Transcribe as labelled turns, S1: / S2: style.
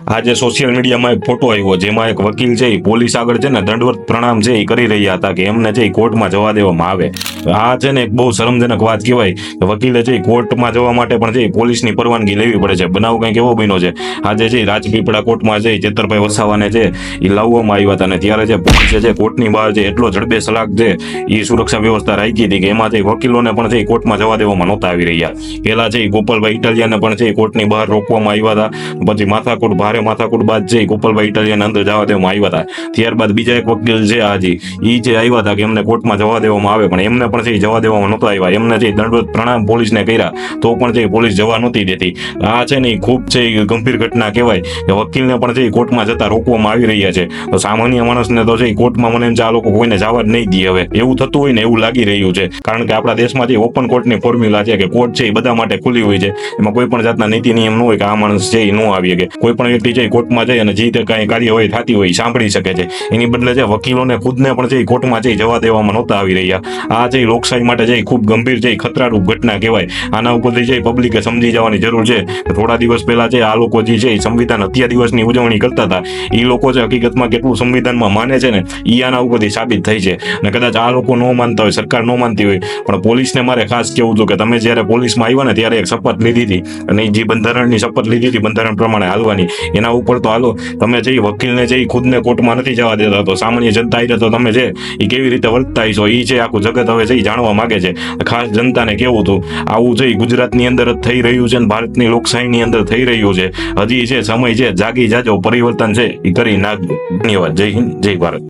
S1: આજે સોશિયલ મીડિયામાં એક ફોટો આવ્યો જેમાં એક વકીલ છે એ પોલીસ આગળ છે ને દંડવત પ્રણામ છે એ કરી રહ્યા હતા કે એમને છે એ કોર્ટમાં જવા દેવામાં આવે આ છે ને એક બહુ શરમજનક વાત કહેવાય કે વકીલે છે કોર્ટમાં જવા માટે પણ છે પોલીસની પરવાનગી લેવી પડે છે બનાવ કંઈક એવો બન્યો છે આજે છે રાજપીપળા કોર્ટમાં છે ચેતરભાઈ વસાવાને છે એ લાવવામાં આવ્યા હતા અને ત્યારે જે પોલીસે છે કોર્ટની બહાર છે એટલો ઝડપે સલાક છે એ સુરક્ષા વ્યવસ્થા રાખી હતી કે એમાં છે વકીલોને પણ છે એ કોર્ટમાં જવા દેવામાં નહોતા આવી રહ્યા પહેલા છે એ ગોપાલભાઈ ઇટાલિયાને પણ છે એ કોર્ટની બહાર રોકવામાં આવ્યા હતા પછી માથાકૂટ ભારે માથાકૂટ બાદ છે ગોપાલભાઈ ઇટાલિયન અંદર જવા દેવામાં આવ્યા હતા. ત્યારબાદ બીજા એક વકીલ છે હાજી એ જે આવ્યા હતા કે એમને કોર્ટમાં જવા દેવામાં આવે, પણ એમને પણ છે જવા દેવામાં નહોતા આવ્યા. એમને છે દંડવત પ્રણામ પોલીસને કર્યા, તો પણ છે પોલીસ જવા નહોતી દેતી. આ છે ને ખૂબ છે ગંભીર ઘટના કહેવાય કે વકીલને પણ છે કોર્ટમાં જતા રોકવામાં આવી રહ્યા છે. તો સામાન્ય માણસને તો છે કોર્ટમાં મને એમ છે આ લોકો કોઈને જવા જ નહીં દે હવે. એવું થતું હોય ને એવું લાગી રહ્યું છે. કારણ કે આપણા દેશમાં જે ઓપન કોર્ટની ફોર્મ્યુલા છે કે કોર્ટ છે એ બધા માટે ખુલ્લી હોય છે. એમાં કોઈ પણ જાતના નીતિ નિયમ ન હોય કે આ માણસ છે એ ન આવી શકે કોઈ પણ વ્યક્તિ છે કોર્ટમાં જાય અને જે તે કાંઈ કાર્યવાહી થતી હોય સાંભળી શકે છે. એની બદલે છે વકીલોને ખુદને પણ છે કોર્ટમાં જઈ જવા દેવામાં નહોતા આવી રહ્યા. આ જે લોકશાહી માટે એ ખૂબ ગંભીર એ ખતરારૂપ ઘટના કહેવાય, આના ઉપરથી છે પબ્લિકે સમજી જવાની જરૂર છે. થોડા દિવસ પહેલા છે આ લોકો જે છે એ સંવિધાન હત્યા દિવસની ઉજવણી કરતા હતા. એ લોકો છે હકીકતમાં કેટલું સંવિધાનમાં માને છે ને એ આના ઉપરથી સાબિત થઈ છે. અને કદાચ આ લોકો ન માનતા હોય, સરકાર ન માનતી હોય, પણ પોલીસને મારે ખાસ કેવું હતું કે તમે જ્યારે પોલીસમાં આવ્યા ને ત્યારે એક શપથ લીધી હતી. અને જે બંધારણની શપથ લીધી હતી બંધારણ પ્રમાણે હાલવાની એના ઉપર તો હાલો, તમે જે વકીલને જે ખુદને કોર્ટમાં નથી જવા દેતા, તો સામાન્ય જનતા આવી તો તમે જે એ કેવી રીતે વર્તતા છો એ છે આખું જગત હવે છે એ જાણવા માગે છે. ખાસ જનતાને કેવું હતું, આવું છે ગુજરાતની અંદર જ થઈ રહ્યું છે અને ભારતની લોકશાહીની અંદર થઈ રહ્યું છે, હજી છે સમય છે, જાગી જાજો, પરિવર્તન છે એ કરી નાખજો. ધન્યવાદ. જય હિન્દ, જય ભારત.